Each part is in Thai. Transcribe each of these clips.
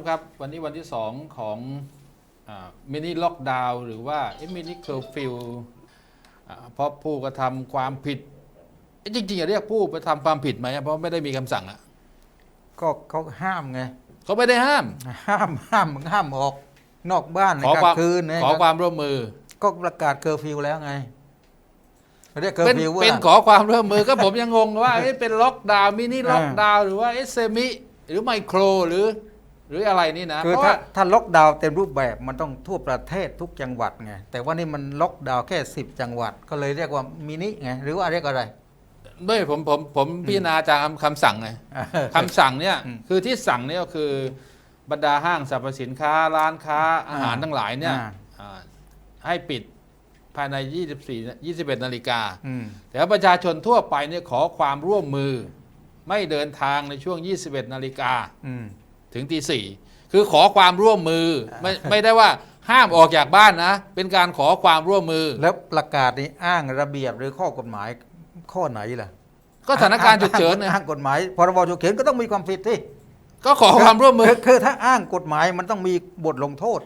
ผู้ชมครับ วันนี้วันที่ 2 ของมินิล็อกดาวน์หรือว่ามินิเคอร์ฟิวเพราะผู้กระทำความผิดเอ๊ะจริงๆอย่าเรียกผู้กระทำความผิดไหมเพราะไม่ได้มีคำสั่งอะก็เขาห้ามไงเขาไม่ได้ห้าม ห้ามห้ามห้ามออก นอกบ้านในขอกลาความงคืนนะขอความร่วมมือ ก็ประกาศเคอร์ฟิวแล้วไงเรียกเคอเป็นร์ฟิวว่าเป็นขอความร่วมมือก็ผมยังงงว่าเอ๊ะเป็นล็อกดาวน์มินิล็อกดาวน์หรือว่าเอสเซมิหรือไมโครหรือ หรืออะไรนี่นะคือเพราะถ้าว่า ถ้าล็อกดาวน์เต็มรูปแบบมันต้องทั่วประเทศทุกจังหวัดไงแต่ว่านี่มันล็อกดาวน์แค่สิบจังหวัด ก็เลยเรียกว่ามินิไงหรือว่าเรียกอะไร ด้วยผมผมผมพิจารณาจากคำสั่งไง คำสั่งเนี่ยอืมคือที่สั่งเนี่ยก็คือบรรดาห้างสรรพสินค้าร้านค้าอาหารอ่าทั้งหลายเนี่ยอ่า อ่าให้ปิดภายใน 24 21 นาฬิกา อืมแต่ว่าประชาชนทั่วไปเนี่ยขอความร่วมมือ ไม่เดินทางในช่วง 21 นาฬิกา อืม ถึงตีสี่คือขอความร่วมมือไม่ไม่ได้ว่าห้ามออกจากบ้านนะ เป็นการขอความร่วมมือ แล้วประกาศนี้อ้างระเบียบหรือข้อกฎหมายข้อไหนล่ะ ก็สถานการณ์ฉุกเฉินเนี่ยอ้างกฎหมายพรบฉุกเฉินก็ต้องมีความผิดที่ก็ขอความร่วมมือคือถ้าอ้างกฎหมายมันต้องมีบทลงโทษ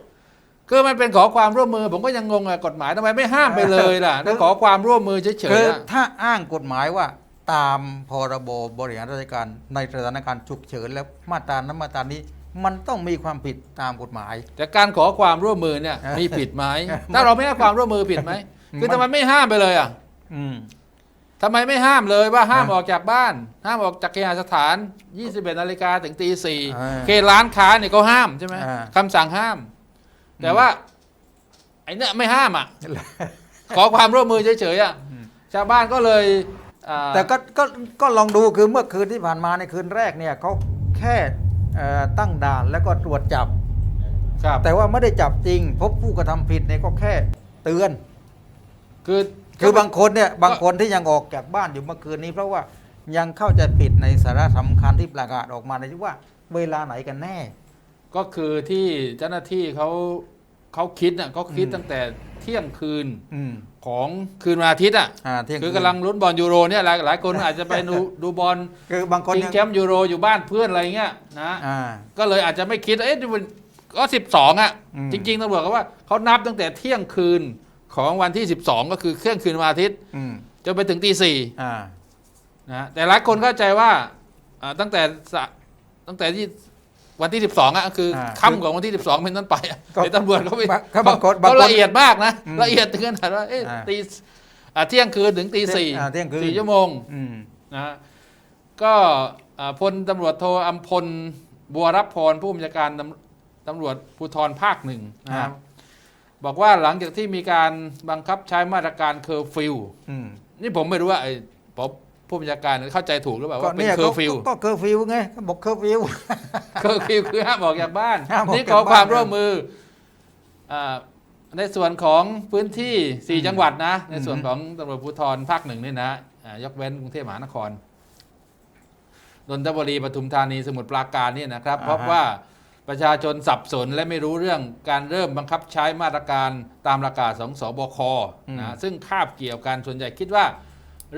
คือมันเป็นขอความร่วมมือ ผมก็ยังงงอะกฎหมายทำไมไม่ห้ามไปเลยล่ะถ้าขอความร่วมมือเฉยคือๆอะถ้าอ้างกฎหมายว่า ตามพรบบริหารราชการในสถานการณ์ฉุกเฉินและมาตรานั้นมาตรานี้ มันต้องมีความผิดตามกฎหมาย แต่การขอความร่วมมือเนี่ยเออมีผิดไหมถ้าเราไม่ให้ความร่วมมือผิดไหมคือทำไมไม่ห้ามไปเลยอะอืมทำไมไม่ห้ามเลยว่าห้ามอะออกจากบ้าน ห้ามออกจากเคหสถาน 21นาฬิกาถึงตีสี่อ่าเคร้านค้าเนี่ยก็ห้ามใช่ไหมอ่าคำสั่งห้าม แต่ว่า ไอ้เนี่ยไม่ห้ามอะขอความร่วมมือเฉยๆอะชาวบ้านก็เลยอ่า แต่ก็ก็ก็ลองดูคือเมื่อคืนที่ผ่านมาในคืนแรกเนี่ยเขาแค่เอ่อตั้งด่านแล้วก็ตรวจจับครับ แต่ว่าไม่ได้จับจริง พบผู้กระทำผิดเนี่ยก็แค่เตือน คือคือบางคนเนี่ยบางคนที่ยังออกจากบ้านอยู่เมื่อคืนนี้ เพราะว่ายังเข้าใจผิดในสาระสำคัญที่ประกาศออกมาในที่ว่าเวลาไหนกันแน่ ก็คือที่เจ้าหน้าที่เขาเขาคิดอะเขาคิดอืมตั้งแต่ เที่ยงคืนอืมของคืนวันอาทิตย์อะอ่าเที่ยงคือคืนกำลังลุ้นบอลยูโรเนี่ยหลายหลายคนอาจจะไปดูดูบอลคือบางคนชิงยังแชมป์ยูโรอยู่บ้านเพื่อนอะไรเงี้ยนะอ่า ก็เลยอาจจะไม่คิดเอ๊ะมันก็สิบสองอะ อืม จริง ๆตำรวจก็ว่าเขานับตั้งแต่เที่ยงคืนของวันที่ 12 ก็คือเที่ยงคืนวันอาทิตย์อืมจนไปถึงตีสี่อ่านะแต่หลายคนเข้าใจว่าอ่าตั้งแต่สะตั้งแต่ที่ วันที่ 12อะก็คืออาค่ำของวันที่ 12 เป็นต้นไปอะก็แต่ตำรวจเขาไม่บางก็บางคนบางคนเขาละเอียดมากนะอืมละเอียดถึงขนาดว่าเอ๊ะอ่าตีอ่าเที่ยงคืนถึงตีสี่อ่าเที่ยงคืนสี่ชั่วโมงอืมนะฮะก็อ่าพลตำรวจโทอัมพลบัวรับพรผู้บัญชาการตำตำรวจภูธรภาคหนึ่งนะครับบอกว่าหลังจากที่มีการบังคับใช้มาตรการเคอร์ฟิวอืมนี่ผมไม่รู้ว่าไอ้ผม ผู้บัญชาการเข้าใจถูกหรือเปล่าก็ว่าเป็นเนี่ยเคอร์ฟิวก็ก็เคอร์ฟิวไงเขาบอกเคอร์ฟิวเคอร์ฟิวคือห้ามออกจากบ้านห้ามออกนี่จากขอบ้านความร่วมมืออ่าในส่วนของพื้นที่อืม4จังหวัดนะ ในอืมส่วนของตำรวจภูธรภาคหนึ่งนี่นะอ่ายกเว้นกรุงเทพมหานครนนทบุรีปทุมธานีสมุทรปราการเนี่ยนะครับ เพราะว่าประชาชนสับสนและไม่รู้เรื่องการเริ่มบังคับใช้มาตรการตามประกาศของสบคนะซึ่งคาบเกี่ยวกันส่วนใหญ่คิดว่า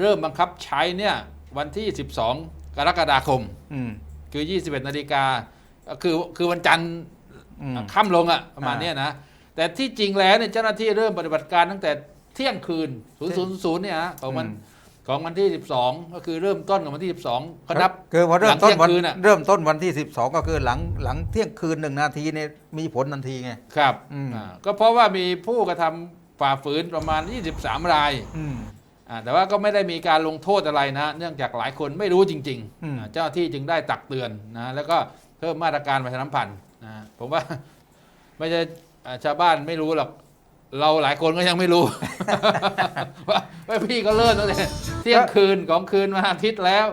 เริ่มบังคับใช้เนี่ยวันที่ 12 กรกฎาคม อืม คือ 21นาฬิกาคือคือวันจันทร์อืม ค่ำลงอะประมาณอ่า เนี้ยนะ แต่ที่จริงแล้วเนี่ยเจ้าหน้าที่เริ่มปฏิบัติการตั้งแต่เที่ยงคืน 000เนี่ยฮะของวันอืมของวันที่ 12 ก็คือเริ่มต้นของวันที่ 12ก็นับ คือพอเริ่หลัมงต้นเที่ยงวันคืนน่ะ เริ่มต้นวันที่ 12 ก็คือหลังหลังเที่ยงคืนหนึ่งนาทีเนี่ยมีผลทันทีไง ครับอืม อ่าก็เพราะว่ามีผู้กระทำฝ่าฝืนประมาณ 23 ราย อืมอ่า แต่ว่าก็ไม่ได้มีการลงโทษอะไรนะ เนื่องจากหลายคนไม่รู้จริงอืมๆอ่าเจ้าหน้าที่จึงได้ตักเตือนนะแล้วก็เพิ่มมาตรการประชาสัมพันธ์นะผมว่าไม่ใช่อ่าชาวบ้านไม่รู้หรอกเราหลายคนก็ยังไม่รู้ว่าว่าพี่ก็เลิกตั้งแต่เที่ยงคืนของคืนวันอาทิตย์แล้ว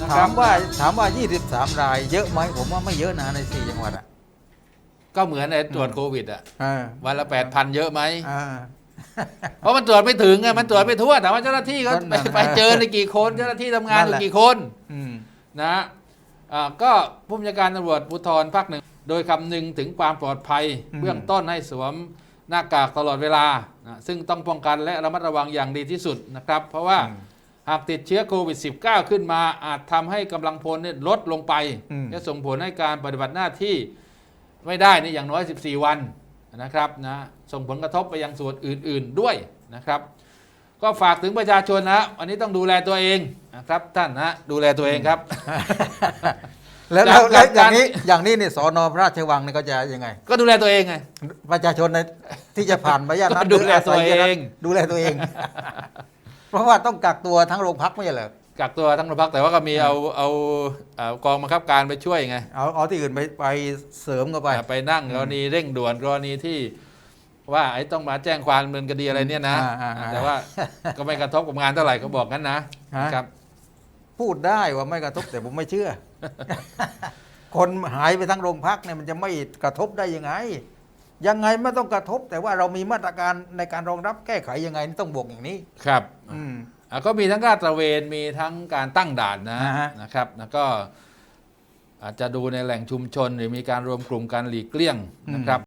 นะคถารับมว่าถามว่า 23 ราย เยอะไหมผมว่าไม่เยอะนะใน 4 จังหวัดอะก็เหมือนในตรวจโควิดอะอ่าวันละแปดพันเยอะไหมอ่า เพราะมันตรวจไม่ถึงไงมันตรวจไม่ทั่วแต่ว่าเจ้าหน้าที่ก็ก็นั่นไปนะเจอในกี่คนเจ้าหน้าที่ทำงานนั่นอแหละยู่กี่คนอืม นะอ่าก็ผู้บัญชาการตำรวจภูธรภาคหนึ่งโดยคำนึงถึงความปลอดภัย อืม เบื้องต้นให้สวมหน้ากากตลอดเวลานะซึ่งต้องป้องกันและระมัดระวังอย่างดีที่สุดนะครับ เพราะว่าอืมหากติดเชื้อโควิด -19 ขึ้นมาอาจทำให้กำลังพลเนี่ยลดลงไป อืม จะส่งผลให้การปฏิบัติหน้าที่ไม่ได้นี่อย่างน้อย 14 วันนะครับนะ ส่งผลกระทบไปยังส่วนอื่น ๆด้วยนะครับ ก็ฝากถึงประชาชนนะวันนี้ต้องดูแลตัวเองนะครับท่านนะดูแลตัวเองครับ แล้วแล้วแล้วจากอย่างนี้การอย่างนี้เนี่ยสอนอพระราชวังเนี่ยก็จะยังไง ก็ดูแลตัวเองไงประชาชนในที่จะผ่านไปย่านนั้นก็ดูแลตัวเองดูแลตัวเอง เพราะว่าต้องกักตัวทั้งโรงพักไม่ใช่เหรอกักตัวทั้งโรงพักแต่ว่าก็มีเอาเอาเอากองบังคับการไปช่วยไงเอาเอาที่อื่นไปไปเสริมเข้าไป ไปนั่งกรณีเร่งด่วนกรณีที่ ว่าไอ้ต้องมาแจ้งความดำเนินคดีอะไรเนี่ยนะ อ่าอ่าอ่า แต่ว่าก็ไม่กระทบกับงานเท่าไหร่เขาบอกงั้นนะฮะ ครับพูดได้ว่าไม่กระทบแต่ผมไม่เชื่อ คนหายไปทั้งโรงพักเนี่ยมันจะไม่กระทบได้ยังไง ยังไงไม่ต้องกระทบ แต่ว่าเรามีมาตรการในการรองรับแก้ไขยังไงนี่ต้องบอกอย่างนี้ ครับอืม อะก็มีทั้งลาดตระเวนมีทั้งการตั้งด่านนะอ่าฮะ นะครับ แล้วก็อาจจะดูในแหล่งชุมชนหรือมีการรวมกลุ่มการหลีกเลี่ยงนะครับ